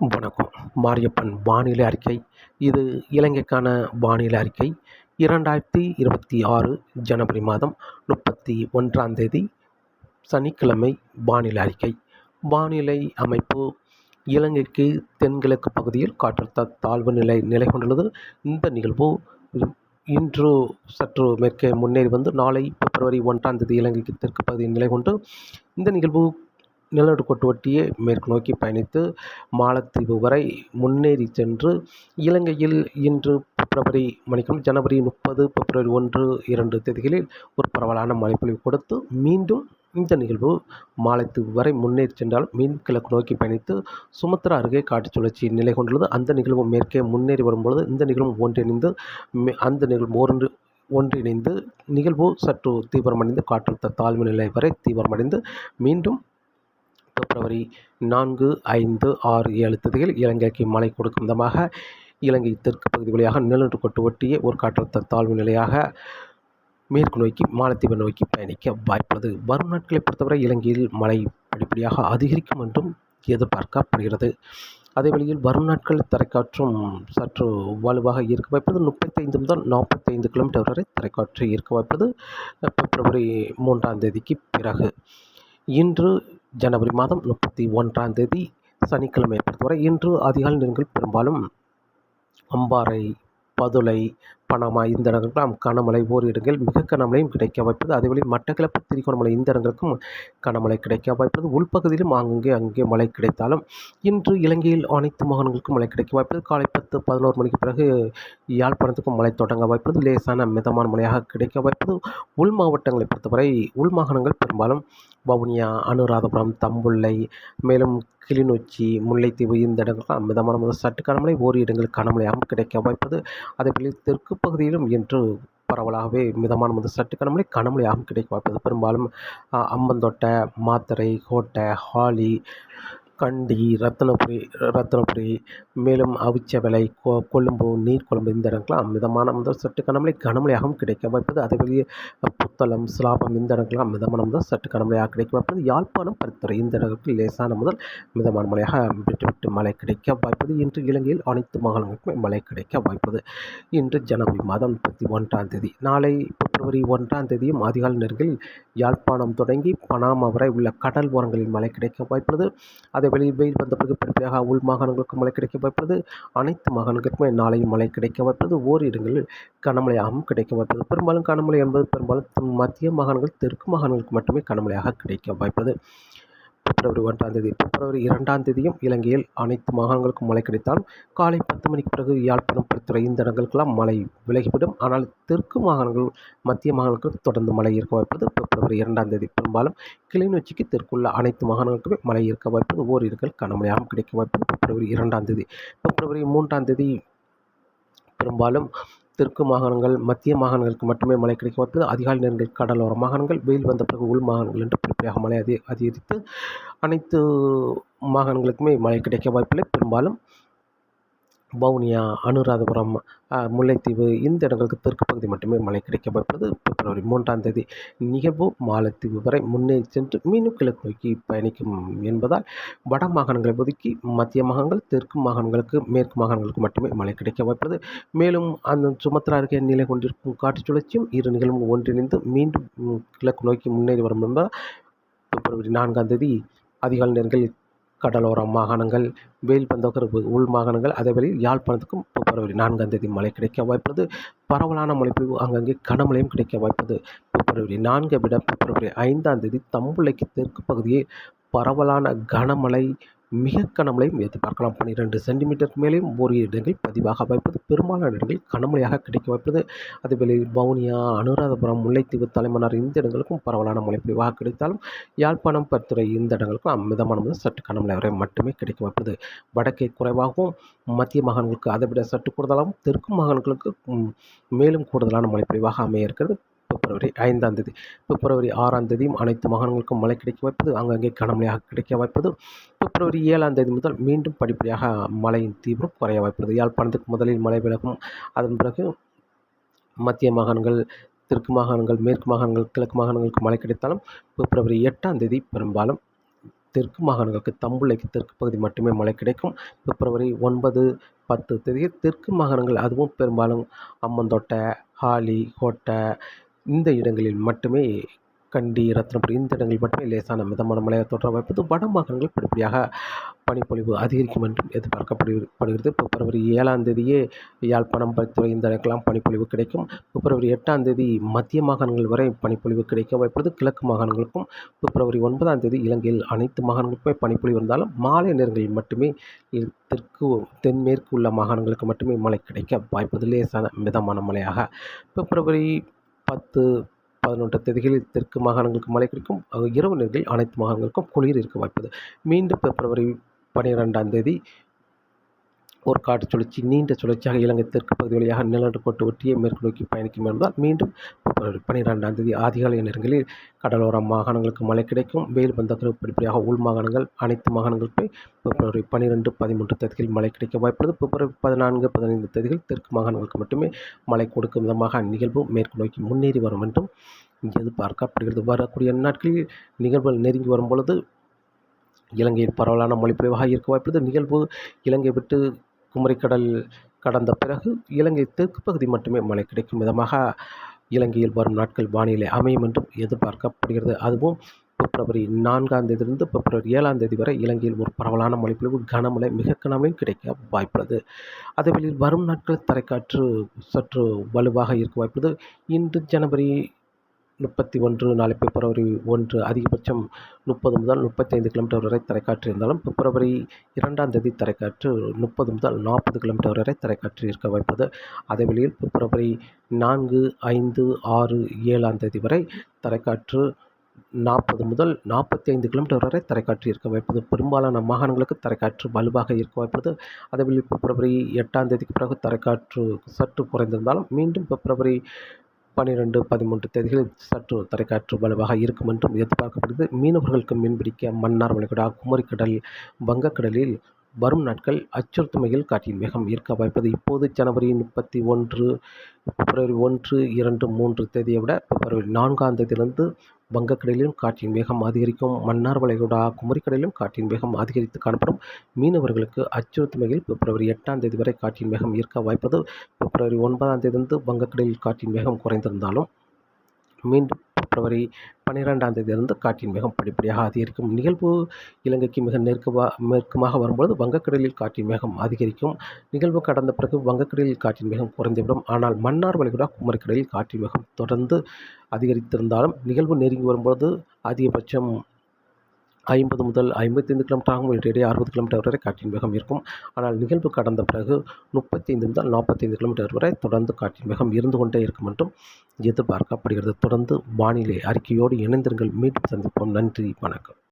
வணக்கம். மாரியப்பன் வானிலை அறிக்கை. இது இலங்கைக்கான வானிலை அறிக்கை. இரண்டாயிரத்தி இருபத்தி ஆறு ஜனவரி மாதம் முப்பத்தி ஒன்றாம் தேதி சனிக்கிழமை வானிலை அறிக்கை. வானிலை அமைப்பு. இலங்கைக்கு தென்கிழக்கு பகுதியில் காற்றழுத்த தாழ்வு நிலை நிலை கொண்டுள்ளது. இந்த நிகழ்வு இன்று சற்று மேற்கே முன்னேறி வந்து நாளை பிப்ரவரி ஒன்றாம் தேதி இலங்கைக்கு தெற்கு பகுதியில் நிலை கொண்டு இந்த நிகழ்வு நிலநடுக்கோட்டு ஒட்டியே மேற்கு நோக்கி பயணித்து மாலத்தீவு வரை முன்னேறி சென்று இலங்கையில் இன்று பிப்ரவரி மணிக்கும் ஜனவரி முப்பது பிப்ரவரி ஒன்று இரண்டு தேதிகளில் ஒரு பரவலான மழைப்பொழிவு கொடுத்து மீண்டும் இந்த நிகழ்வு மாலத்தீவு வரை முன்னேறி சென்றால் மீன் கிழக்கு நோக்கி பயணித்து சுமத்ரா அருகே காட்டு சுழற்சி நிலை கொண்டுள்ளது. அந்த நிகழ்வு மேற்கே முன்னேறி வரும்பொழுது இந்த நிகழ்வும் ஒன்றிணைந்து அந்த நிகழ்வு ஒன்று ஒன்றிணைந்து நிகழ்வு சற்று தீவிரமடைந்து காற்றழுத்த தாழ்வு நிலை வரை தீவிரமடைந்து மீண்டும் பிப்ரவரி நான்கு ஐந்து ஆறு ஏழு தேதிகளில் இலங்கைக்கு மழை கொடுக்கும் விதமாக இலங்கை தெற்கு பகுதி வழியாக நிலநடுக்கோட்டு ஒட்டிய ஒரு காற்றழுத்த தாழ்வு நிலையாக மேற்கு நோக்கி மாலத்தீவை நோக்கி பயணிக்க வாய்ப்புள்ளது. வரும் நாட்களை பொறுத்தவரை இலங்கையில் மழை படிப்படியாக அதிகரிக்கும் என்றும் எதிர்பார்க்கப்படுகிறது. அதே வழியில் வரும் நாட்கள் தரைக்காற்றும் சற்று வலுவாக இருக்க வாய்ப்பது முப்பத்தைந்து முதல் நாற்பத்தைந்து கிலோமீட்டர் வரை தரைக்காற்று இருக்க வாய்ப்பது பிப்ரவரி மூன்றாம் தேதிக்கு பிறகு. இன்று ஜனவரி மாதம் முப்பத்தி ஒன்றாம் தேதி சனிக்கிழமை பொறுத்தவரை இன்று அதிகாலை நேரங்கள் பெரும்பாலும் அம்பாறை பதுளை பனமா இந்த இடங்களுக்கும் கனமழை ஓர் இடங்கள் மிக கனமழையும் கிடைக்க வாய்ப்பது அதேவேளை மட்டக்களப்பு திரிகோணமலை இந்த இடங்களுக்கும் கனமழை கிடைக்க வாய்ப்பது உள்பகுதியிலும் அங்கங்கே அங்கே மழை கிடைத்தாலும் இன்று இலங்கையில் அனைத்து மாகாணங்களுக்கும் மழை கிடைக்க வாய்ப்பது காலை பத்து பதினோரு மணிக்கு பிறகு யாழ்ப்பாணத்துக்கும் மழை தொடங்க வாய்ப்பது லேசான மிதமான மழையாக கிடைக்க வாய்ப்பது உள் மாவட்டங்களை பொறுத்தவரை உள் மாகாணங்கள் பெரும்பாலும் வவுனியா அனுராதபுரம் தம்புள்ளை மேலும் கிளிநொச்சி முல்லைத்தீவு இந்த இடங்கள்லாம் மிதமான முதல் சற்று கனமழை ஓரிரு இடங்களில் கனமழையாகவும் கிடைக்க வாய்ப்பது. அதேபோல் தெற்கு பகுதியிலும் இன்று பரவலாகவே மிதமான முதல் சற்று கனமழை கனமழையாகவும் கிடைக்க வாய்ப்பது. பெரும்பாலும் அம்பந்தோட்டை மாத்தரை கோட்டை ஹாலி கண்டி ரத்தினபுரி ரத்தினபுரி மேலும் அவிச்சவலை கொ கொழும்பு நீர்கொழும்பு இந்த இடங்கள்லாம் மிதமான முதல் சற்று கனமழை கனமழையாகவும் கிடைக்க வாய்ப்பது. அதேபோல் புத்தளம் சிலாபம் இந்த இடங்கள்லாம் மிதமான முதல் சற்று கனமழையாக கிடைக்க வாய்ப்பது. யாழ்ப்பாணம் பருத்துறை இந்த இடங்களுக்கு லேசான முதல் மிதமான மழையாக விட்டுவிட்டு விட்டு மழை கிடைக்க வாய்ப்பது. இன்று இலங்கையில் அனைத்து மாகாணங்களுக்குமே மழை கிடைக்க வாய்ப்பது. இன்று ஜனவரி மாதம் முப்பத்தி ஒன்றாம் தேதி நாளை ஜனவரி ஒன்றாம் தேதியும் அதிகாலை நேரங்களில் யாழ்ப்பாணம் தொடங்கி பனாமா வரை உள்ள கடல் ஓரங்களில் மழை கிடைக்க வாய்ப்புள்ளது. அதை வெளியில் வெயில் வந்த பிறகு படிப்படியாக உள் மாகாணங்களுக்கும் மழை கிடைக்க வாய்ப்புள்ளது. அனைத்து மாகாணங்களுக்குமே நாளையும் மழை கிடைக்க வாய்ப்புள்ளது. ஓர் இடங்களில் கனமழையாகவும் கிடைக்க வாய்ப்புள்ளது. பெரும்பாலும் கனமழை என்பது பெரும்பாலும் மத்திய மாகாணங்கள் தெற்கு மாகாணங்களுக்கு மட்டுமே கனமழையாக கிடைக்க வாய்ப்புள்ளது. பிப்ரவரி ஒன்றாம் தேதி பிப்ரவரி இரண்டாம் தேதியும் இலங்கையில் அனைத்து மாகாணங்களுக்கும் மழை கிடைத்தாலும் காலை பத்து மணிக்கு பிறகு யாழ்ப்பாணம் பருத்துறை இந்த இடங்களுக்கெல்லாம் மழை விலகிவிடும். ஆனால் தெற்கு மாகாணங்கள் மத்திய மாகாணங்களுக்கு தொடர்ந்து மழை இருக்க வாய்ப்பது பிப்ரவரி இரண்டாம் தேதி பெரும்பாலும் கிளிநொச்சிக்கு தெற்குள்ள அனைத்து மாகாணங்களுக்குமே மழை இருக்க வாய்ப்பது ஓரிருக்கள் கனமழையாகவும் கிடைக்க வாய்ப்பது பிப்ரவரி இரண்டாம் தேதி பிப்ரவரி மூன்றாம் தேதி பெரும்பாலும் தெற்கு மாகாணங்கள் மத்திய மாகாணங்களுக்கு மட்டுமே மழை கிடைக்க வாய்ப்பது அதிகாலை நேரங்கள் கடலோர மாகாணங்கள் வெயில் வந்த பிறகு உள் மாகாணங்கள் என்று படிப்படியாக மழை அதி அதிகரித்து அனைத்து மாகாணங்களுக்குமே மழை கிடைக்க வாய்ப்பில்லை. பெரும்பாலும் வவுனியா அனுராதபுரம் முல்லைத்தீவு இந்த இடங்களுக்கு தெற்கு பகுதி மட்டுமே மழை கிடைக்க வாய்ப்பது பிப்ரவரி மூன்றாம் தேதி நிகழ்வு. மாலத்தீவு வரை முன்னேறி சென்று மீண்டும் கிழக்கு நோக்கி பயணிக்கும் என்பதால் வட மாகாணங்களை ஒதுக்கி மத்திய மாகாணங்கள் தெற்கு மாகாணங்களுக்கு மேற்கு மாகாணங்களுக்கு மட்டுமே மழை கிடைக்க வாய்ப்பது மேலும் அந்த சுமத்ரா அருகே நிலை கொண்டிருக்கும் காற்று சுழற்சியும் இரு நிகழ்வும் ஒன்றிணைந்து மீண்டும் கிழக்கு நோக்கி முன்னேறி வரும் என்பதால் பிப்ரவரி நான்காம் தேதி அதிகாலை நேரங்களில் கடலோர மாகாணங்கள் வேல் உள் மாகாணங்கள் அதேவேளை யாழ்ப்பாணத்துக்கும் பிப்ரவரி நான்காம் தேதி மழை கிடைக்க வாய்ப்புள்ளது பரவலான மழைப்பொழிவு அங்கங்கே கனமழையும் கிடைக்க வாய்ப்பது பிப்ரவரி நான்கை விட பிப்ரவரி ஐந்தாம் தேதி தம்புள்ளைக்கு தெற்கு பகுதியில் பரவலான கனமழை மிக கனமழையும் எதிர்பார்க்கலாம் பன்னிரெண்டு சென்டிமீட்டருக்கு மேலேயும் ஒரு இடங்கள் பதிவாக வாய்ப்பது பெரும்பாலான இடங்களில் கனமழையாக கிடைக்க வாய்ப்பது அதேபோல் வவுனியா அனுராதபுரம் முல்லைத்தீவு தலைமன்னார் இந்த இடங்களுக்கும் பரவலான மழை மழைப்பொழிவாக கிடைத்தாலும் யாழ்ப்பாணம் பத்துறை இந்த இடங்களுக்கும் மிதமான முதல் சற்று கனமழை வரை மட்டுமே கிடைக்க வாய்ப்பது வடக்கே குறைவாகவும் மத்திய மாகாணங்களுக்கு அதை விட சற்று கூடுதலாகவும் தெற்கு மாகாணங்களுக்கு மேலும் கூடுதலான மழைப்பொழிவாக அமைய இருக்கிறது. பிப்ரவரி ஐந்தாம் தேதி. பிப்ரவரி ஆறாம் தேதியும் அனைத்து மாகாணங்களுக்கும் மழை கிடைக்க வாய்ப்பது அங்கங்கே கனமழையாக கிடைக்க வாய்ப்பது பிப்ரவரி ஏழாம் தேதி முதல் மீண்டும் படிப்படியாக மழையின் தீவிரம் குறைய வாய்ப்புள்ளது யாழ்ப்பாணத்துக்கு முதலில் மழை விலகும். அதன் பிறகு மத்திய மாகாணங்கள் தெற்கு மாகாணங்கள் மேற்கு மாகாணங்கள் கிழக்கு மாகாணங்களுக்கு மழை கிடைத்தாலும் பிப்ரவரி எட்டாம் தேதி பெரும்பாலும் தெற்கு மாகாணங்களுக்கு தம்புள்ளைக்கு தெற்கு பகுதி மட்டுமே மழை கிடைக்கும். பிப்ரவரி ஒன்பது பத்து தேதியில் தெற்கு மாகாணங்கள் அதுவும் பெரும்பாலும் அம்மந்தோட்டை ஹாலி கோட்டை இந்த இடங்களில் மட்டுமே கண்டி ரத்னபுரி இந்த இடங்களில் மட்டுமே லேசான மிதமான மழையை தொடர வாய்ப்பது வட மாகாணங்கள் படிப்படியாக பனிப்பொழிவு அதிகரிக்கும் என்றும் எதிர்பார்க்கப்படுகிறது. பிப்ரவரி ஏழாம் தேதியே யாழ்ப்பாணம் பருத்துறை இந்த இடங்கள்லாம் பனிப்பொழிவு கிடைக்கும். பிப்ரவரி எட்டாம் தேதி மத்திய மாகாணங்கள் வரை பனிப்பொழிவு கிடைக்க வாய்ப்பது கிழக்கு மாகாணங்களுக்கும் பிப்ரவரி ஒன்பதாம் தேதி இலங்கையில் அனைத்து மாகாணங்களுக்குமே பனிப்பொழிவு இருந்தாலும் மாலை நேரங்களில் மட்டுமே தெற்கு தென்மேற்கு உள்ள மாகாணங்களுக்கு மட்டுமே மழை கிடைக்க வாய்ப்பது லேசான மிதமான மழையாக. பிப்ரவரி பத்து பதினொன்று தேதிகளில் தெற்கு மாகாணங்களுக்கு மழை கிடைக்கும் இரவு நேரத்தில் அனைத்து மாகாணங்களுக்கும் குளிர் இருக்க வாய்ப்பது மீண்டும் பிப்ரவரி பன்னிரெண்டாம் தேதி ஒரு காட்டுச் சுழற்சி நீண்ட சுழற்சியாக இலங்கை தெற்கு பகுதி வழியாக நிலநடுக்கோட்டு ஒட்டியே மேற்கு நோக்கி பயணிக்கும் என்பதால் மீண்டும் பிப்ரவரி பன்னிரெண்டாம் தேதி அதிகாலை நேரங்களில் கடலோர மாகாணங்களுக்கு மழை கிடைக்கும். வெயில் வந்த படிப்படியாக உள் மாகாணங்கள் அனைத்து மாகாணங்களுக்குமே பிப்ரவரி பன்னிரெண்டு பதிமூன்று தேதிகளில் மழை கிடைக்க வாய்ப்புள்ளது. பிப்ரவரி பதினான்கு பதினைந்து தேதிகள் தெற்கு மாகாணங்களுக்கு மட்டுமே மழை கொடுக்கும் விதமாக நிகழ்வு மேற்கு நோக்கி முன்னேறி வரும் என்றும் எதிர்பார்க்கப்படுகிறது. வரக்கூடிய நாட்களில் நிகழ்வுகள் நெருங்கி வரும் பொழுது இலங்கையில் பரவலான மொழிப்பிரிவாக இருக்க வாய்ப்புள்ளது. நிகழ்வு இலங்கை விட்டு குமரிக்கடல் கடந்த பிறகு இலங்கை தெற்கு பகுதி மட்டுமே மழை கிடைக்கும் விதமாக இலங்கையில் வரும் நாட்கள் வானிலை அமையும் என்றும் எதிர்பார்க்கப்படுகிறது. அதுவும் பிப்ரவரி நான்காம் தேதியிலிருந்து பிப்ரவரி ஏழாம் தேதி வரை இலங்கையில் ஒரு பரவலான மழைப்பொழிவு கனமழை மிக கனமையும் கிடைக்க வாய்ப்புள்ளது. அதேவேளையில் வரும் நாட்கள் தரைக்காற்று சற்று வலுவாக இருக்க வாய்ப்புள்ளது. இன்று ஜனவரி முப்பத்தி ஒன்று நாளை பிப்ரவரி ஒன்று அதிகபட்சம் முப்பது முதல் முப்பத்தைந்து கிலோமீட்டர் வரை தரைக்காற்று இருந்தாலும் பிப்ரவரி இரண்டாம் தேதி தரைக்காற்று முப்பது முதல் நாற்பது கிலோமீட்டர் வரை தரைக்காற்று இருக்க வாய்ப்பது. அதே வழியில் பிப்ரவரி நான்கு ஐந்து ஆறு ஏழாம் தேதி வரை தரைக்காற்று நாற்பது முதல் நாற்பத்தி ஐந்து கிலோமீட்டர் வரை தரைக்காற்று இருக்க வாய்ப்பது. பெரும்பாலான மாகாணங்களுக்கு தரைக்காற்று வலுவாக இருக்க வாய்ப்பது. வழி பிப்ரவரி எட்டாம் தேதிக்கு பிறகு தரைக்காற்று சற்று குறைந்திருந்தாலும் மீண்டும் பிப்ரவரி பன்னிரெண்டு பதிமூன்று தேதிகளில் சற்று தரைக்காற்று வலுவாக இருக்கும் என்றும் எதிர்பார்க்கப்படுகிறது. மீனவர்களுக்கு மீன்பிடிக்க மன்னார் வளைகுடா குமரிக்கடல் வங்கக்கடலில் வரும் நாட்கள் அச்சுறுத்தமையில் காற்றின் வேகம் இருக்க வாய்ப்பது. இப்போது ஜனவரி முப்பத்தி ஒன்று பிப்ரவரி ஒன்று இரண்டு மூன்று தேதியை விட பிப்ரவரி நான்காம் தேதியிலிருந்து வங்கக்கடலிலும் காற்றின் வேகம் அதிகரிக்கும் மன்னார் வளைகுடா குமரிக்கடலிலும் காற்றின் வேகம் அதிகரித்து காணப்படும். மீனவர்களுக்கு அச்சுறுத்தும் வகையில் பிப்ரவரி எட்டாம் தேதி வரை காற்றின் வேகம் இருக்க வாய்ப்பது பிப்ரவரி ஒன்பதாம் தேதியிலிருந்து வங்கக்கடலில் காற்றின் வேகம் குறைந்திருந்தாலும் மீண்டும் பிப்ரவரி பன்னிரெண்டாம் தேதியிலிருந்து காற்றின் வேகம் படிப்படியாக அதிகரிக்கும். நிகழ்வு இலங்கைக்கு மிக நெருக்கமாக நெருக்கமாக வரும்பொழுது வங்கக்கடலில் காற்றின் வேகம் அதிகரிக்கும். நிகழ்வு கடந்த பிறகு வங்கக்கடலில் காற்றின் வேகம் குறைந்துவிடும். ஆனால் மன்னார் வளைகுடா குமரிக்கடலில் காற்றின் வேகம் தொடர்ந்து அதிகரித்திருந்தாலும் நிகழ்வு நெருங்கி வரும்பொழுது அதிகபட்சம் ஐம்பது முதல் ஐம்பத்தைந்து கிலோமீட்டர் ஆகும். இடையே அறுபது கிலோமீட்டர் வரை காற்றின் வேகம் இருக்கும். ஆனால் நிகழ்வு கடந்த பிறகு முப்பத்தைந்து முதல் நாற்பத்தைந்து கிலோமீட்டர் வரை தொடர்ந்து காற்றின் வேகம் இருந்து கொண்டே இருக்கும் என்றும் எதிர்பார்க்கப்படுகிறது. தொடர்ந்து வானிலை அறிக்கையோடு இணைந்திருங்கள். மீண்டும் சந்திப்போம். நன்றி. வணக்கம்.